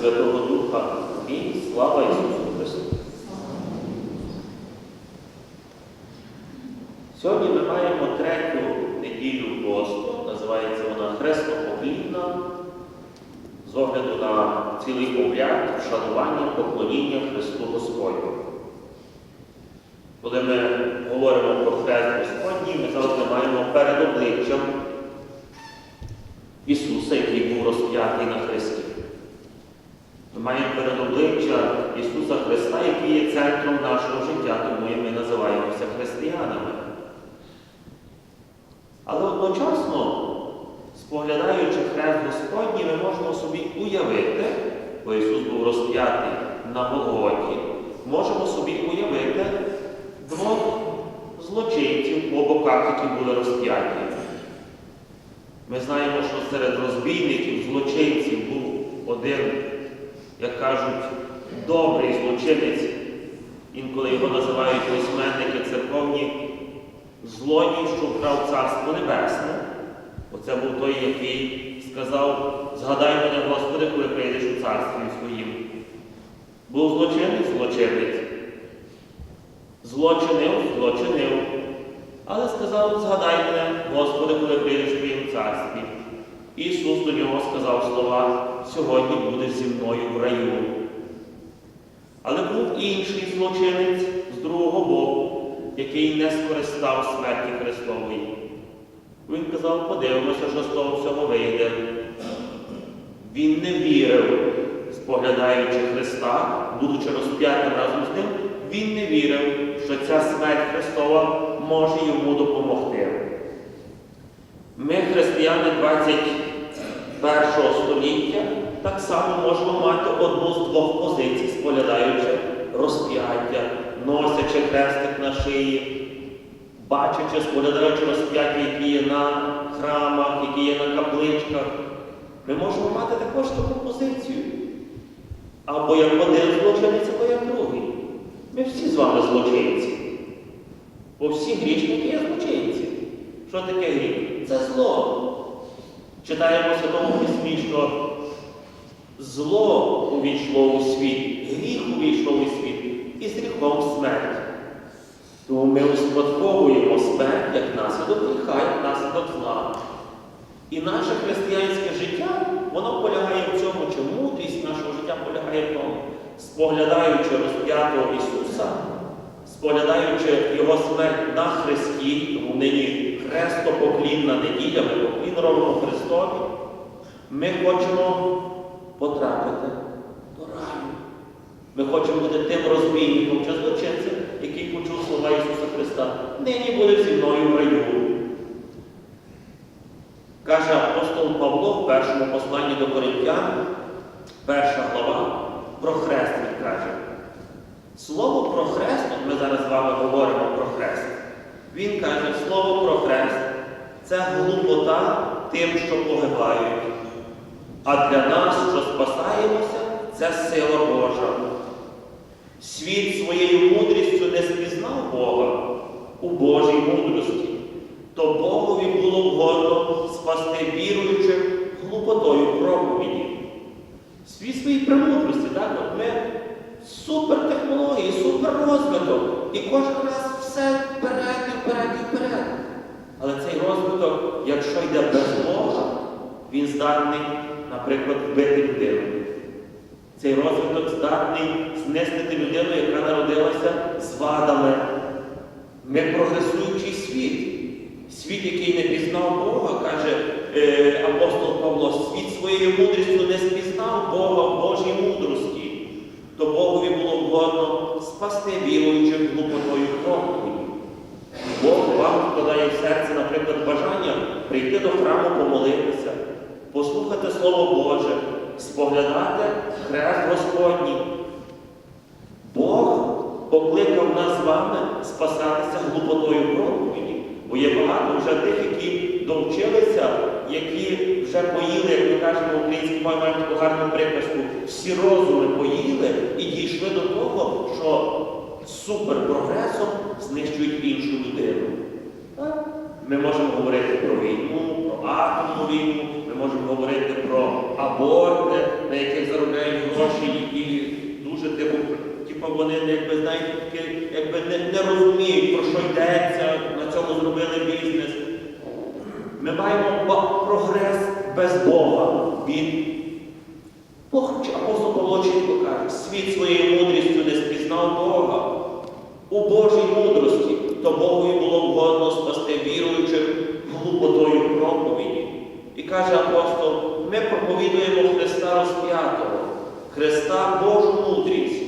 Святого Духа. Амінь. Слава Ісусу Христу. Сьогодні ми маємо третю неділю посту, називається вона Хрестопоклінна, з огляду на цілий обряд вшанування, поклоніння Христу Господню. Коли ми говоримо про хрест Господній, ми завжди маємо перед обличчям Ісуса, який був розп'ятий на хресті. Ми маємо перед обличчя Ісуса Христа, який є центром нашого життя, тому і ми називаємося християнами. Але одночасно, споглядаючи хрест Господній, ми можемо собі уявити, бо Ісус був розп'ятий на Голготі, можемо собі уявити двох злочинців по боках, які були розп'яті. Ми знаємо, що серед розбійників, злочинців був один, як кажуть, добрий злочинець, інколи його називають письменники церковні, злодій, що вкрав царство небесне. Оце був той, який сказав, згадай мене, Господи, коли прийдеш у царстві своїм. Був злочинець, злочинець. Злочинив, злочинив. Але сказав, згадай мене, Господи, коли прийдеш в твоїм царстві. Ісус до нього сказав слова, сьогодні будеш зі мною в раю. Але був інший злочинець з другого боку, який не скористав смерті Христової. Він казав, подивимося, що з того всього вийде. Він не вірив, споглядаючи Христа, будучи розп'ятим разом з ним, він не вірив, що ця смерть Христова може йому допомогти. Ми, християни 21 століття, так само можемо мати одну з двох позицій, споглядаючи розп'яття, носячи хрестик на шиї, бачачи, споглядаючи розп'яття, які є на храмах, які є на капличках. Ми можемо мати також таку позицію. Або як один злочинець, або як другий. Ми всі з вами злочинці. Бо всі грішники є злочинці. Що таке гріх? Це зло. Читаємо в Святому Письмі, що зло увійшло у світ, гріх увійшов у світ і з гріхом смерть. Тому ми успадковуємо смерть як наслідок гріха, як наслідок зла. І наше християнське життя, воно полягає в цьому, чи мудрість нашого життя полягає в тому, споглядаючи розп'ятого Ісуса, споглядаючи Його смерть на Христі, тому нині хрестопоклінна неділя, ми поклін робимо Христові, ми хочемо потрапити до раю. Ми хочемо бути тим розбійником чи злочинцем, який почув слова Ісуса Христа. Нині буде зі мною в раю. Каже апостол Павло в першому посланні до Коринтян, перша глава, про хрест він каже. Слово про хрест, от ми зараз з вами говоримо про хрест. Він каже, слово про хрест це глупота тим, що погибають. А для нас, що спасаємося, це сила Божа. Світ своєю мудрістю не спізнав Бога у Божій мудрості, то Богові було вгодно спасти віруючих глупотою проповіді. Світ своїй премудрості, так? От ми супертехнології, суперрозвиток. І кожен раз все вперед і вперед і вперед. Але цей розвиток, якщо йде без Бога, він здатний, наприклад, вбити людину. Цей розвиток здатний знестити людину, яка народилася з вадами. Ми прогресуючий світ. Світ, який не пізнав Бога, каже е, апостол Павло, світ своєю мудрістю не спізнав Бога в Божій мудрості, то Богові було вгодно спасти віруючих глупотою проповіді. Бог вам вкладає в серце, наприклад, бажання прийти до храму, помолитися, послухати Слово Боже, споглядати хрест Господній. Бог покликав нас з вами спасатися глупотою проповіді. Бо є багато вже тих, які довчилися, які вже поїли, як ми кажемо мові, маємо таку гарну приказку, всі розуми поїли і дійшли до того, що суперпрогресом знищують іншу людину. Ми можемо говорити про війну, про атомну війну, ми можемо говорити про аборти, на яких заробляють вони якби знаєте, якби не, не розуміють, про що йдеться, на цьому зробили бізнес. Ми маємо прогрес без Бога. Він Бог апостол Павло чітко каже, світ своєю мудрістю не спізнав Бога. У Божій мудрості, то Богові було вгодно спасти віруючих глупотою проповіді. І каже апостол, ми проповідуємо Христа розп'ятого, Христа Божу мудрість.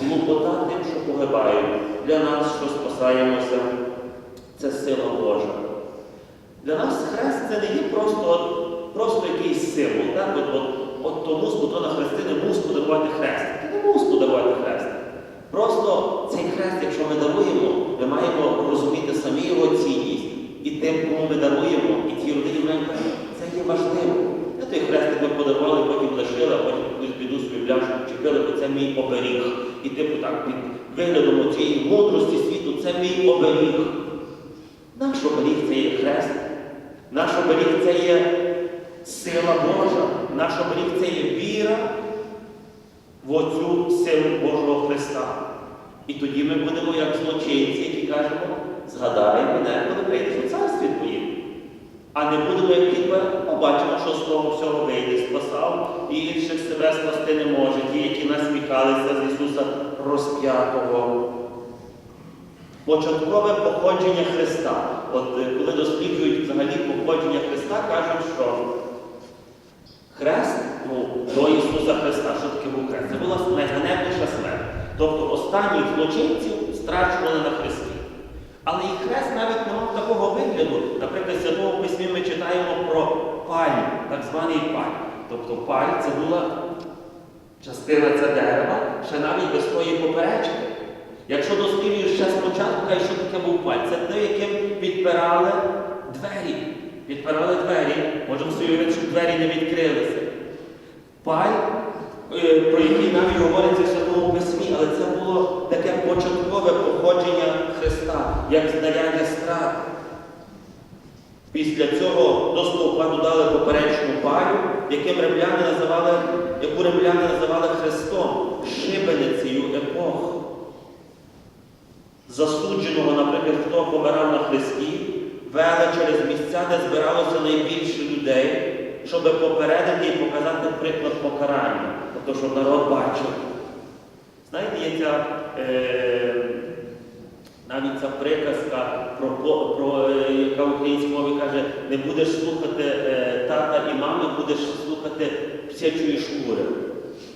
Глупота тим, що погибають. Для нас, що спасаємося, це сила Божа. Для нас хрест це не є просто, просто якийсь символ. Так? От, от, от тому на хрестини мус подарувати хрест. Ти не мус подарувати хрест. Просто цей хрест, якщо ми даруємо, ми маємо розуміти самі його цінність. І тим, кому ми даруємо, і ті родині маємо казати, це є важливо. Не той хрестик ми подарували, потім лишили, а потім якусь біду свою бляшку вчепили, бо це мій оберіг. І типу так, під виглядом цієї мудрості світу, це мій оберіг. Наш оберіг це є хрест. Наш оберіг це є сила Божа. Наш оберіг це є віра в оцю силу Божого Христа. І тоді ми будемо як злочинці, які кажемо, згадай мене, коли прийдеш у царстві твоїм. А не будемо, як ніби побачимо, що з того всього вийде, спасав, і інших себе спасти не може, ті, які насміхалися з Ісуса розп'ятого. Початкове походження Христа. От е, коли досліджують взагалі походження Христа, кажуть, що хрест ну, до Ісуса Христа, що таке був хрест? Це була найганебніша смерть. Тобто останніх злочинців страчували на хресті. Але і хрест навіть не мав такого вигляду. Наприклад, в Святому Письмі ми читаємо про паль, так званий паль. Тобто паль це була частина ця дерева, ще навіть без тої поперечки. Якщо досліджуєш ще спочатку, кажеш, що таке був паль. Це те, яким підпирали двері. Підпирали двері. Можемо собі уявити, що двері не відкрилися. Паль, е, про який навіть говориться але це було таке початкове походження Христа, як знаряддя страти. Після цього до стовпа додали поперечну парю, римляни називали, яку римляни називали Христом, шибеницею епох. Засудженого, наприклад, хто помирав на Христі, вели через місця, де збиралося найбільше людей, щоб попередити і показати приклад покарання, тобто, щоб народ бачив. Знаєте, е, навіть ця приказка, про, про, е, яка в українській мові каже, не будеш слухати е, тата і мами, будеш слухати псячої шкури.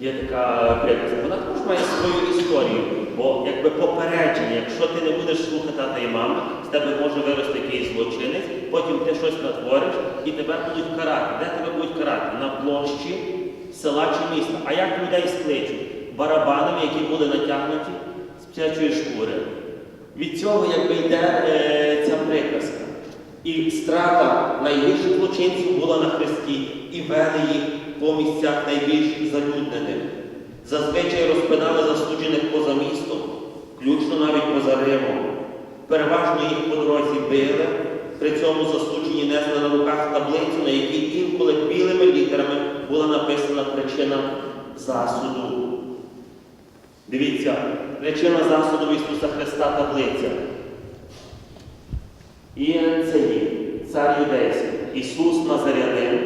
Є така приказка. Вона також має свою історію, бо якби попередження, якщо ти не будеш слухати тата і мами, з тебе може вирости якийсь злочинець, потім ти щось натвориш і тебе будуть карати. Де тебе будуть карати? На площі села чи міста. А як людей скличуть? Барабанами, які були натягнуті з псячої шкури. Від цього якби йде е, ця приказка. І страта найбільших злочинців була на хресті, і вели їх по місцях найбільш залюднених. Зазвичай розпинали засуджених поза містом, включно навіть поза Римом. Переважно їх по дорозі били, при цьому засуджені несли на руках таблицю, на якій інколи білими літерами була написана причина засуду. Дивіться, причина засуду Ісуса Христа таблиця. Ієнцеї, цар юдейський, Ісус Назарянин,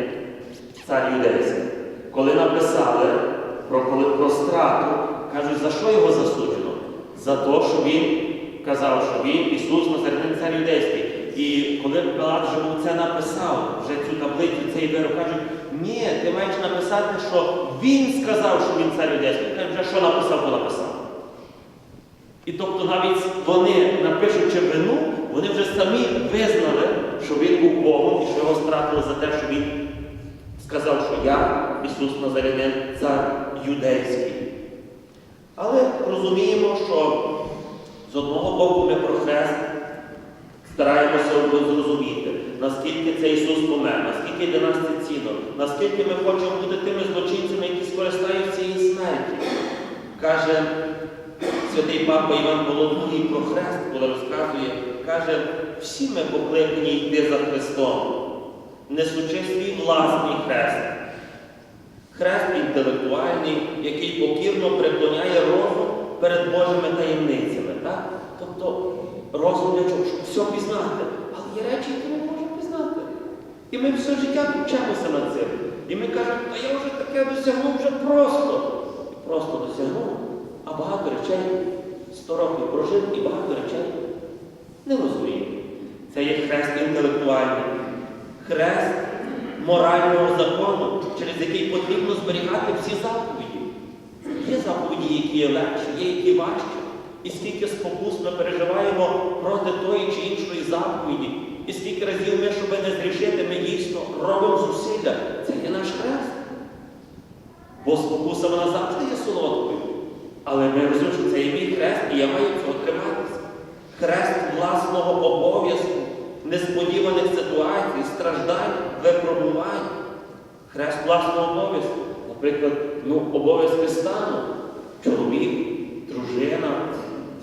цар юдейський. Коли написали про, про страту, кажуть, за що його засуджено? За те, що він казав, що він Ісус Назарянин, цар юдейський. І коли вже це написав, вже цю таблицю, цей вирок, кажуть, ні, ти маєш написати, що він сказав, що він цар юдейський. Каже, вже що написав, то написав. І тобто навіть вони, напишучи вину, вони вже самі визнали, що він був Богом і що його стратили за те, що він сказав, що я, Ісус Назарянин, цар юдейський. Але розуміємо, що з одного боку ми про хрест стараємося зрозуміти, наскільки це Ісус помер, наскільки для нас це цінно, наскільки ми хочемо бути тими злочинцями, які скористаються цієї смерті. Каже святий папа Іван Володугий про хрест, коли розказує, каже, всі ми покликані йти за Христом, несучи свій власний хрест. Хрест інтелектуальний, який покірно преклоняє розум перед Божими таємницями. Так? Тобто розум для чого? Щоб все пізнати. Але є речі, які ми не можемо пізнати. І ми все життя вчимося над цим. І ми кажемо, та я вже таке досягнув вже просто. І просто досягнув. А багато речей 100 років прожив і багато речей не розуміє. Це є хрест інтелектуальний, хрест морального закону, через який потрібно зберігати всі заповіді. Є заповіді, які є легші, є які важчі. І скільки спокус ми переживаємо проти тої чи іншої заповіді, і скільки разів ми, щоб не зрішити, ми дійсно робимо зусилля. Це є наш хрест. Бо спокуса вона завжди є солодкою. Але ми розуміємо, що це є мій хрест, і я маю цього триматися. Хрест власного обов'язку, несподіваних ситуацій, страждань, випробувань. Хрест власного обов'язку. Наприклад, ну, обов'язки стану. Чоловік, дружина,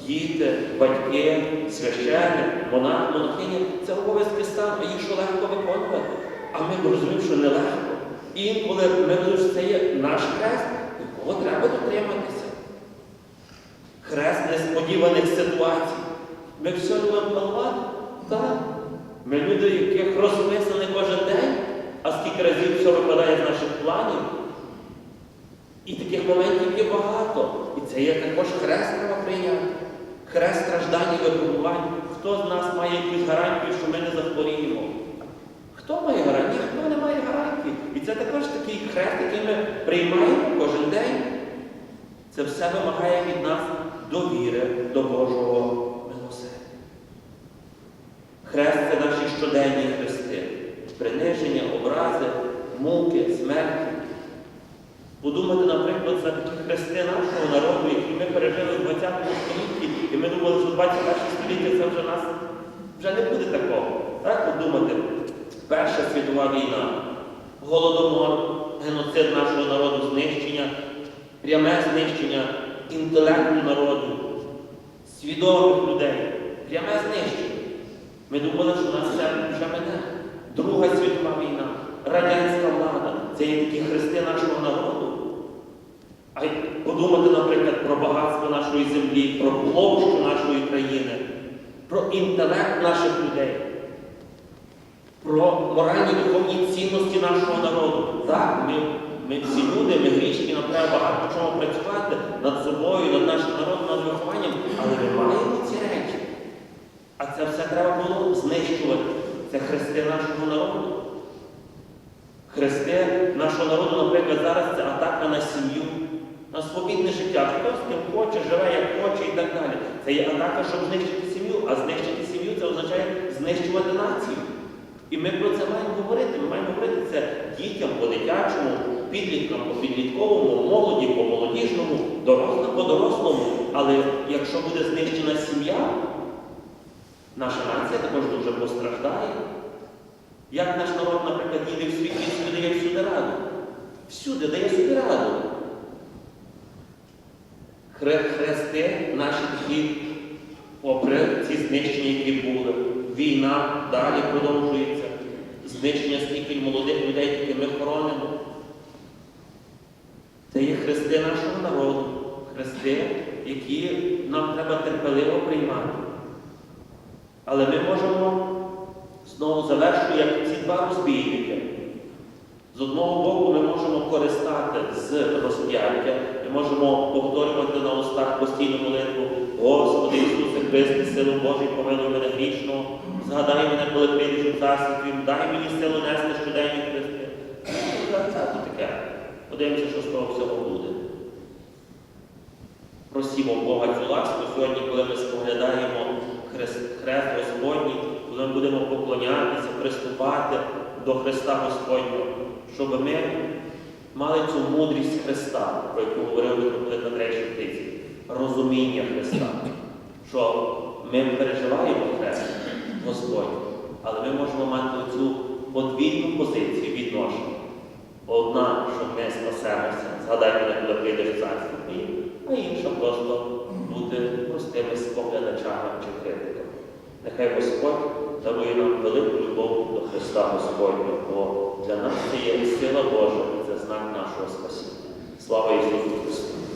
діти, батьки, священник, монах, монахиня це обов'язки стану, їх що легко виконувати. А ми розуміємо, що нелегко. Інколи ми розуміємо, що це є наш хрест, якого треба дотриматися. Хрест несподіваних ситуацій. Ми все любимо планувати? Так. Ми люди, яких розписані кожен день, а скільки разів все випадає з наших планів. І таких моментів є багато. І це є також хрест треба прийняти. Хрест страждань і випробувань. Хто з нас має якусь гарантію, що ми не захворіємо? Хто має гарантію? Ніхто не має гарантії. І це також такий хрест, який ми приймаємо кожен день. Це все вимагає від нас довіри до Божого милосердя. Хрест це наші щоденні хрести, приниження, образи, муки, смерті. Подумати, наприклад, за такі хрести нашого народу, які ми пережили в 20 столітті, і ми думали, що 21 століття це вже нас вже не буде такого. Так подумати, Перша світова війна, голодомор, геноцид нашого народу, знищення, пряме знищення інтелекту народу, свідомих людей, пряме знищення. Ми думали, що нас це вже мене. Друга світова війна, радянська влада це є такі хрести нашого народу. А подумати, наприклад, про багатство нашої землі, про площу нашої країни, про інтелект наших людей, про моральні духовні цінності нашого народу. Так, ми, ми всі люди, ми грішні, нам треба багато чого працювати над собою, над нашим народом, над вихованням, але ми маємо ці речі. А це все треба було знищувати. Це хрести нашого народу. Хрести нашого народу, наприклад, зараз це атака на сім'ю, на свобідне життя. Хто з ким хоче, живе, як хоче і так далі. Це є атака, щоб знищити сім'ю, а знищити сім'ю це означає знищувати націю. І ми про це маємо говорити. Ми маємо говорити це дітям по-дитячому, підліткам по підлітковому, молоді по молодіжному, дорослим по дорослому. Але якщо буде знищена сім'я, наша нація також дуже постраждає. Як наш народ, наприклад, їде в світ, він дає всюди раду. Всюди дає собі раду. Хре- Хрести наші такі, попри ці знищення, які були. Війна далі продовжується. Знищення стільки молодих людей, які ми хоронимо. Це є хрести нашого народу, хрести, які нам треба терпеливо приймати. Але ми можемо знову завершую, як ці два розбійники. З одного боку, ми можемо користати з розп'яття, можемо повторювати на устах постійну молитву Господи Ісусе Христе, силу Божий, помилуй мене грішного, згадай мене, коли прийдеш у царстві Твоїм, дай мені силу нести щоденні хрести. Це таке. Подивимося, що з того всього буде. Просімо Бога цю ласку сьогодні, коли ми споглядаємо хрест Господній, коли ми будемо поклонятися, приступати до Христа Господнього, щоб ми мали цю мудрість Христа, про яку говорив митрополит Андрей Шептицький, розуміння Христа, що ми переживаємо хрест Господь, але ми можемо мати цю подвійну позицію відношення. Одна, що ми спасемося, згадай мене, коли прийдеш в царство Твоє, а інша просто бути простими споглядачами чи критиками. Нехай Господь дарує нам велику любов до Христа Господнього, бо для нас це є сила Божа це знак нашого спасіння. Слава Ісусу Христу!